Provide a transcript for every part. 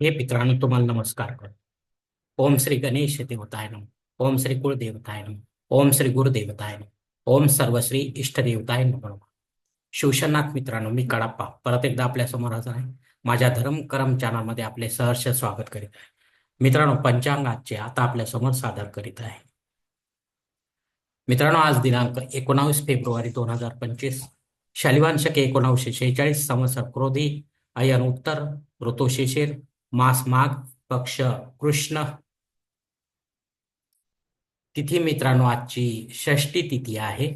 हे मित्रांनो तुम्हाला नमस्कार करतो. ओम श्री गणेश देवताय नम ओम श्री कुळदेवताय नम ओम श्री गुरुदेवताय नम ओम सर्वश्री इष्टदेवताय नम शिवशनाथ मित्रांनो मी कडाप्पा. परत एकदा आपल्यासमोर हजर आहे. माझ्या धर्म करम चॅनलमध्ये आपले सहर्ष स्वागत करीत आहे. मित्रांनो पंचांगाचे आता आपल्यासमोर सादर करीत आहे. मित्रांनो आज दिनांक एकोणावीस फेब्रुवारी दोन हजार पंचवीस. शालिवान शके एकोणावीसशे शेहेचाळीस संवत्सर क्रोधी अयन उत्तर ऋतू शिशिर मास माघ पक्ष कृष्ण. तिथी मित्रांनो आजची षष्टी तिथी आहे.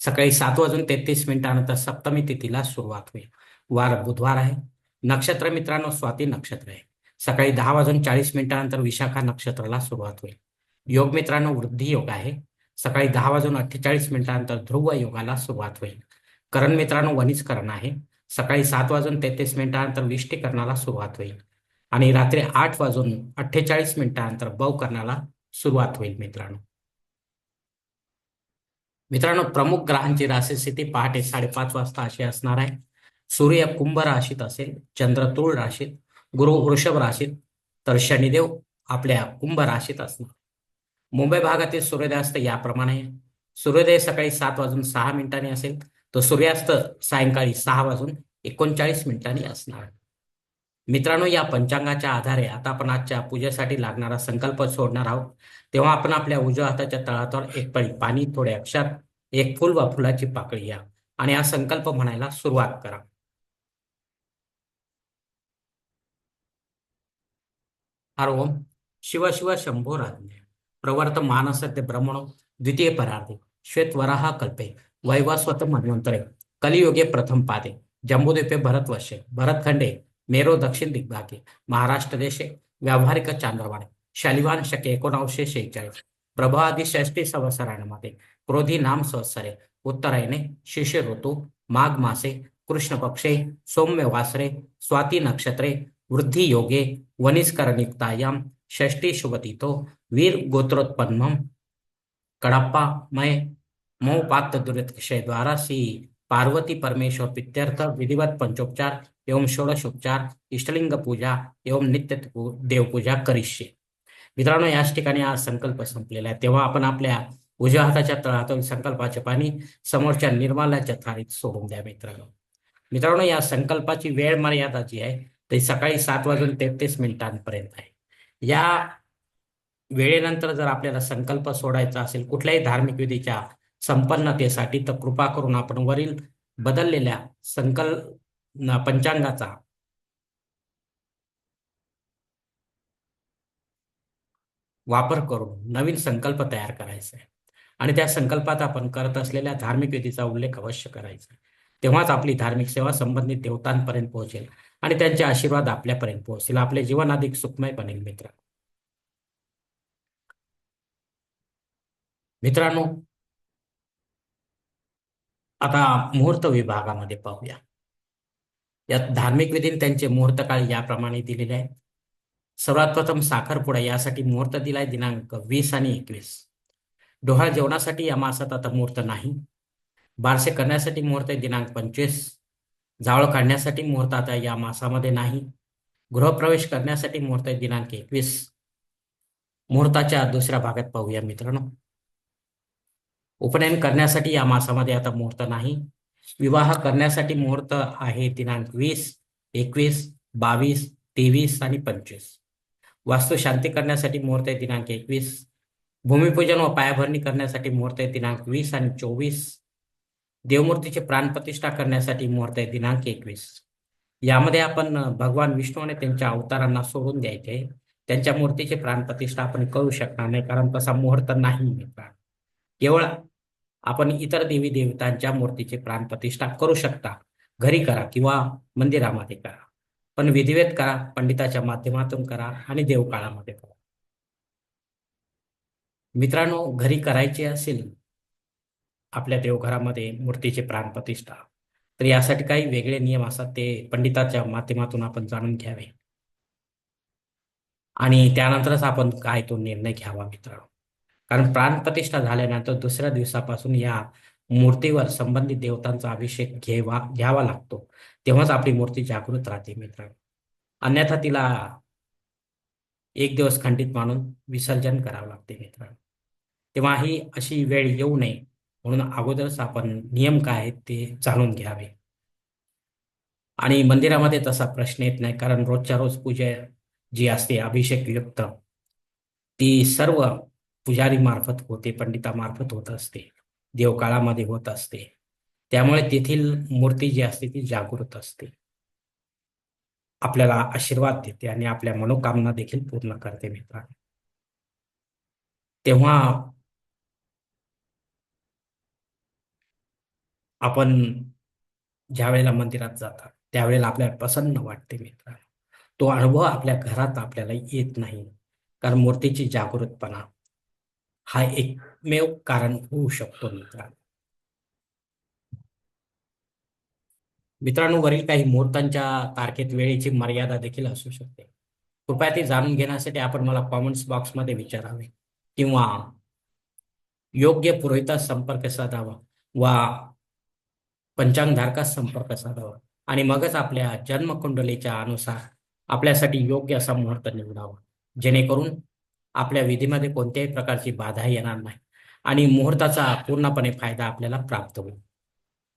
सकाळी सात वाजून तेहतीस मिनिटानंतर सप्तमी तिथीला सुरुवात होईल. वार बुधवार आहे. नक्षत्र मित्रांनो स्वाती नक्षत्र आहे. सकाळी दहा वाजून चाळीस मिनिटानंतर विशाखा नक्षत्राला सुरुवात होईल. योग मित्रांनो वृद्धी योग आहे. सकाळी दहा वाजून अठ्ठेचाळीस मिनिटानंतर ध्रुव योगाला सुरुवात होईल. करण मित्रांनो वनिजकरण आहे. सकाळी सात वाजून तेहतीस मिनिटानंतर विष्टीकरणाला सुरुवात होईल. आणि रात्री आठ वाजून अठ्ठेचाळीस मिनिटानंतर बव करण्याला सुरुवात होईल मित्रांनो. मित्रांनो प्रमुख ग्रहांची राशी स्थिती पहाटे साडेपाच वाजता अशी असणार आहे. सूर्य कुंभ राशीत असेल चंद्रतुळ राशीत गुरु वृषभ राशीत तर शनिदेव आपल्या कुंभ राशीत असणार. मुंबई भागातील सूर्योदयास्त याप्रमाणे. सूर्योदय सकाळी सात वाजून सहा मिनिटांनी असेल तर सूर्यास्त सायंकाळी सहा वाजून एकोणचाळीस मिनिटांनी असणार. मित्रांनो या पंचांगाच्या आधारे आता आपण आजच्या पूजेसाठी लागणारा संकल्प सोडणार आहोत. तेव्हा आपण आपल्या उजव्या हाताच्या तळातळ एक पळी पाणी थोडे अक्षर एक फुल व फुलाची पाकळी या आणि हा संकल्प म्हणायला सुरुवात करा. हर ओम शिव शिव शंभो राज्ञ. प्रवर्त मानसत्य ब्रह्मणो द्वितीय परार्धे. श्वेत वराह कल्पे. वैवास्वत मन्वंतरे कलियुगे प्रथम पादे। जम्बूद्वीपे भरतवर्षे भरतखंडे मेरो दक्षिण दिग्भागे। महाराष्ट्र देशे व्यावहारिक चांद्रवाणे शालिवान शके एकोणावीसशे शेहेचाळीस। प्रभादी षष्टी संवत्सरांमध्ये क्रोधी नाम संवत्सरे उत्तरायणे शिष्य ऋतू माघ मासे। कृष्ण पक्षे सौम्य वासरे। स्वाती नक्षत्रे। वृद्धी योगे। वनिस्करणयुक्तायाम षष्टी शुभतिथो वीर गोत्रोत्पन्नम कड़प्पा मय मोपात दुरित द्वारा श्री पार्वती परमेश्वर पित्यर्थ विधिवत पंचोपचार एवं षोडशोपचार इष्टलिंग पूजा एवं नित्य देवपूजा करिष्ये. मित्रांनो याच ठिकाणी हा संकल्प संपलेला आहे. तेव्हा आपण आपल्या उजव्या हाताच्या तळातून संकल्पाचे पाणी समोरच्या निर्माल्याच्या थाळीत सोडून द्या मित्रांनो. मित्रांनो या संकल्पाची वेळ मर्यादा जी आहे ती सकाळी सात वाजून तेहतीस मिनिटांपर्यंत आहे. या वेळेनंतर जर आपल्याला संकल्प सोडायचा असेल कुठल्याही धार्मिक विधीच्या संपन्नतेसाठी तर कृपा करून आपण वरील बदललेल्या संकल्प पंचांगाचा वापर करून नवीन संकल्प तयार करायचा आहे. आणि त्या संकल्पात आपण करत असलेल्या धार्मिक विधीचा उल्लेख अवश्य करायचा तेव्हाच आपली धार्मिक सेवा संबंधित देवतांपर्यंत पोहोचेल आणि त्यांचे आशीर्वाद आपल्यापर्यंत पोहोचेल. आपले जीवन अधिक सुखमय बनेल मित्र. मित्रांनो आता मुहूर्त विभागामध्ये पाहूया. यात धार्मिक विधीने त्यांचे मुहूर्त काळ याप्रमाणे दिलेले आहेत. सर्वात प्रथम साखरपुडा यासाठी मुहूर्त दिलाय दिनांक वीस आणि एकवीस. डोहाळ जेवणासाठी या मासात आता मुहूर्त नाही. बारसे करण्यासाठी मुहूर्त आहे दिनांक पंचवीस. जावळ काढण्यासाठी मुहूर्त आता या मासामध्ये नाही. गृहप्रवेश करण्यासाठी मुहूर्त आहे दिनांक एकवीस. मुहूर्ताच्या दुसऱ्या भागात पाहूया मित्रांनो. उपनयन करण्यासाठी या मासामध्ये आता मुहूर्त नाही. विवाह करण्यासाठी मुहूर्त आहे दिनांक वीस एकवीस बावीस तेवीस आणि पंचवीस. वास्तू शांती करण्यासाठी मुहूर्त आहे दिनांक एकवीस. भूमिपूजन व पायाभरणी करण्यासाठी मुहूर्त आहे दिनांक वीस आणि चोवीस. देवमूर्तीची प्राणप्रतिष्ठा करण्यासाठी मुहूर्त आहे दिनांक एकवीस. यामध्ये आपण भगवान विष्णू आणि त्यांच्या अवतारांना सोडून द्यायचे. त्यांच्या मूर्तीची प्राणप्रतिष्ठा आपण करू शकणार नाही कारण तसा मुहूर्त नाही केवळ आपण इतर देवी देवतांच्या मूर्तीची प्राणप्रतिष्ठा करू शकता. घरी करा किंवा मंदिरामध्ये करा. पण विधिवेत करा पंडिताच्या माध्यमातून करा आणि देवकाळामध्ये करा. मित्रांनो घरी करायची असेल आपल्या देवघरामध्ये मूर्तीची प्राणप्रतिष्ठा तर यासाठी काही वेगळे नियम असतात ते पंडिताच्या माध्यमातून आपण जाणून घ्यावे. आणि त्यानंतरच आपण काय तो निर्णय घ्यावा मित्रांनो. कारण प्राणप्रतिष्ठा झाल्यानंतर दुसऱ्या दिवसापासून या मूर्तीवर संबंधित देवतांचा अभिषेक घ्यावा घ्यावा लागतो. तेव्हाच आपली मूर्ती जागृत राहते मित्रांनो. अन्यथा तिला एक दिवस खंडित मानून विसर्जन करावं लागते मित्रांनो. तेव्हा ही अशी वेळ येऊ नये म्हणून अगोदरच आपण नियम काय आहेत ते जाणून घ्यावे. आणि मंदिरामध्ये तसा प्रश्न येत नाही कारण रोजच्या रोज पूजा जी असते अभिषेक युक्त ती सर्व पुजारी मार्फत होते पंडितामार्फत होत असते देवकाळामध्ये होत असते. त्यामुळे तेथील मूर्ती जी असते ती जागृत असते. आपल्याला आशीर्वाद देते आणि आपल्या मनोकामना देखील पूर्ण करते मित्रांनो. तेव्हा आपण ज्या वेळेला मंदिरात जातात त्यावेळेला आपल्याला प्रसन्न वाटते मित्रांनो. तो अनुभव आपल्या घरात आपल्याला येत नाही. कारण मूर्तीची जागृतपणा हा एकमेव कारण होऊ शकतो मित्रांनो. मित्रांनो वरील काही मुहूर्तांच्या तारखेत वेळेची मर्यादा देखील असू शकते. कृपया ते जाणून घेण्यासाठी आपण मला कॉमेंट्स बॉक्समध्ये विचारावे. किंवा योग्य पुरोहितास संपर्क साधावा वा पंचांगधारकास संपर्क साधावा आणि मगच आपल्या जन्मकुंडलीच्या अनुसार आपल्यासाठी योग्य असा मुहूर्त निवडावा. जेणेकरून आपल्या विधीमध्ये कोणत्याही प्रकारची बाधा येणार नाही. आणि मुहूर्ताचा पूर्णपणे फायदा आपल्याला प्राप्त होईल.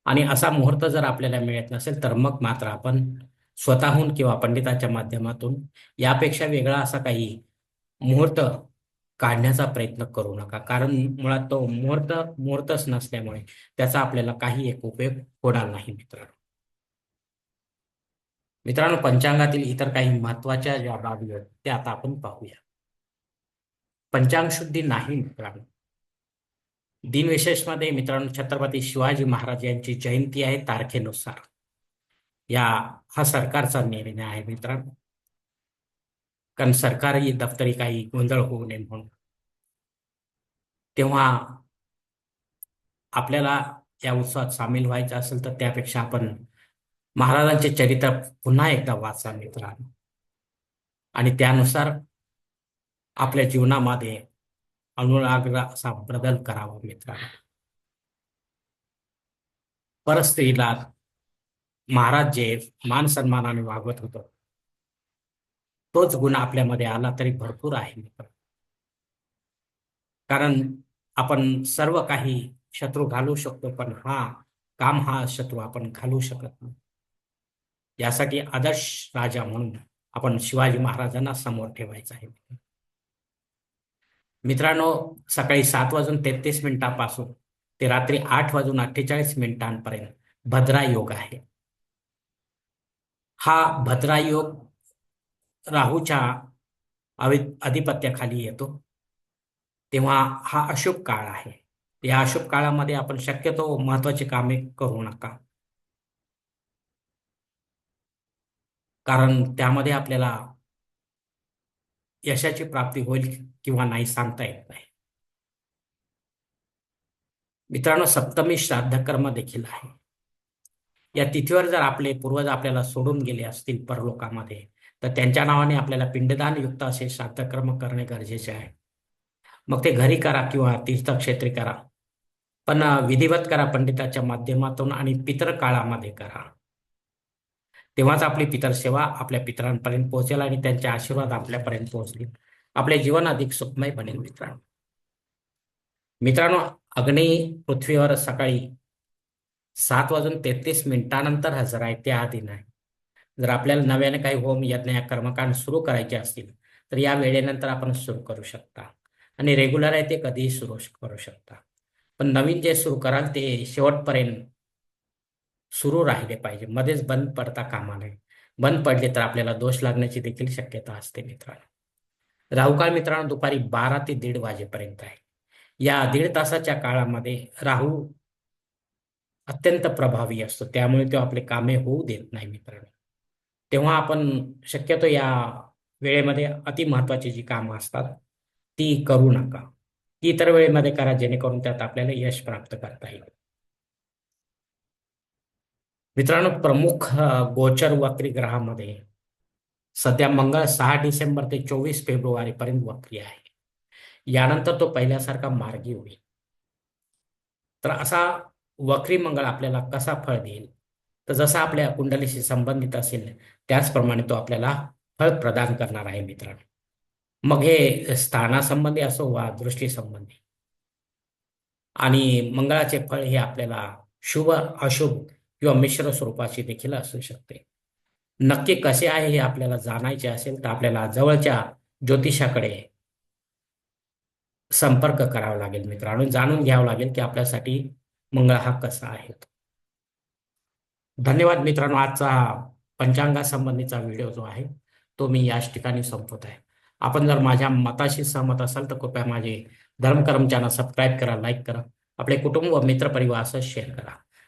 आणि असा मुहूर्त जर आपल्याला मिळत नसेल तर मग मात्र आपण स्वतःहून किंवा पंडिताच्या माध्यमातून यापेक्षा वेगळा असा काही मुहूर्त काढण्याचा प्रयत्न करू नका. कारण मुळात तो मुहूर्त मुहूर्तच नसल्यामुळे त्याचा आपल्याला काही एक उपयोग होणार नाही मित्रांनो. मित्रांनो पंचांगातील इतर काही महत्त्वाच्या ज्या बाबी आहेत त्या आता आपण पाहूया. पंचांग शुद्धी नाही मित्रांनो. दिनविशेषमध्ये मित्रांनो छत्रपती शिवाजी महाराज यांची जयंती आहे तारखेनुसार. या हा सरकारचा निर्णय आहे मित्रांनो. कारण सरकारी दफ्तरी काही गोंधळ होऊ नये म्हणून. तेव्हा आपल्याला या उत्सवात सामील व्हायचं असेल तर त्यापेक्षा आपण महाराजांचे चरित्र पुन्हा एकदा वाचा मित्रांनो. आणि त्यानुसार आपल्या जीवनामध्ये अनुराग्र असा बदल करावा मित्रांनो. परस्त्रीला महाराज जे मान सन्मानाने वागवत होत तोच गुण आपल्यामध्ये आला तरी भरपूर आहे मित्र कारण आपण सर्व काही शत्रू घालू शकतो पण हा काम हा शत्रू आपण घालू शकत नाही. यासाठी आदर्श राजा म्हणून आपण शिवाजी महाराजांना समोर ठेवायचा आहे. मित्रांनो सकाळी सात वाजून तेहतीस मिनिटापासून ते रात्री आठ वाजून अठ्ठेचाळीस मिनिटांपर्यंत भद्रा योग आहे. हा भद्रा योग राहूच्या अधिपत्याखाली येतो. तेव्हा हा अशुभ काळ आहे. या अशुभ काळामध्ये आपण शक्यतो महत्वाची कामे करू नका. कारण त्यामध्ये आपल्याला यशाची प्राप्ती होईल किंवा नाही सांगता येत नाही. मित्रांनो सप्तमी श्राद्धकर्म देखील आहे. या तिथीवर जर आपले पूर्वज आपल्याला सोडून गेले असतील परलोकामध्ये तर त्यांच्या नावाने आपल्याला पिंडदान युक्त असे श्राद्धकर्म करणे गरजेचे आहे. मग ते घरी करा किंवा तीर्थक्षेत्री करा. पण विधिवत करा पंडिताच्या माध्यमातून आणि पितर काळामध्ये करा. तेव्हाच आपली पितर सेवा आपल्या पितरांपर्यंत पोहोचेल आणि त्यांचे आशीर्वाद आपल्यापर्यंत पोहोचतील. आपले जीवन अधिक सुखमय बनेल मित्रांनो. मित्रांनो अग्नी पृथ्वीवर सकाळी सात वाजून तेहतीस मिनिटानंतर हजर आहे त्याआधी नाही जर आपल्याला नव्याने काही होम यज्ञ या कर्मकांड सुरू करायचे असतील तर या वेळेनंतर आपण सुरू करू शकता. आणि रेग्युलर आहे ते कधीही सुरू करू शकता. पण नवीन जे सुरू कराल ते शेवटपर्यंत सुरू राहिले पाहिजे. मध्येच बंद पडता कामा नये. बंद पडले तर आपल्याला दोष लागण्याची देखील शक्यता असते मित्रांनो. राहुकाळ मित्रांनो दुपारी बारा ते दीड वाजेपर्यंत आहे. या दीड तासाच्या काळामध्ये राहू अत्यंत प्रभावी असतो. त्यामुळे तो आपले कामे होऊ देत नाही मित्रांनो. तेव्हा आपण शक्यतो या वेळेमध्ये अतिमहत्वाची जी कामं असतात ती करू नका. ती इतर वेळेमध्ये करा जेणेकरून त्यात आपल्याला यश प्राप्त करता येईल. मित्रांनो प्रमुख गोचर वक्री ग्रहामध्ये सध्या मंगळ सहा डिसेंबर ते चोवीस फेब्रुवारी पर्यंत वक्री आहे. यानंतर तो पहिल्यासारखा मार्गी होईल. तर असा वक्री मंगळ आपल्याला कसा फळ देईल? तर जसा आपल्या कुंडलीशी संबंधित असेल त्याचप्रमाणे तो आपल्याला फळ प्रदान करणार आहे मित्रांनो. मग हे स्थानासंबंधी असो वा दृष्टीसंबंधी. आणि मंगळाचे फळ हे आपल्याला शुभ अशुभ किंवा मिश्र स्वरूपाची देखील असू शकते. नक्की कसे आहे हे आपल्याला जाणायचे असेल तर आपल्याला जवळच्या ज्योतिषाकडे संपर्क करावा लागेल मित्रांनो. जाणून घ्यावं लागेल की आपल्यासाठी मंगळ हा कसा आहे. धन्यवाद मित्रांनो. आजचा पंचांगासंबंधीचा व्हिडिओ जो आहे तो मी याच ठिकाणी संपवत आहे. आपण जर माझ्या मताशी सहमत असाल तर कृपया माझे धर्मकर्म चॅनल सबस्क्राईब करा लाईक करा. आपले कुटुंब व मित्रपरिवारासह शेअर करा.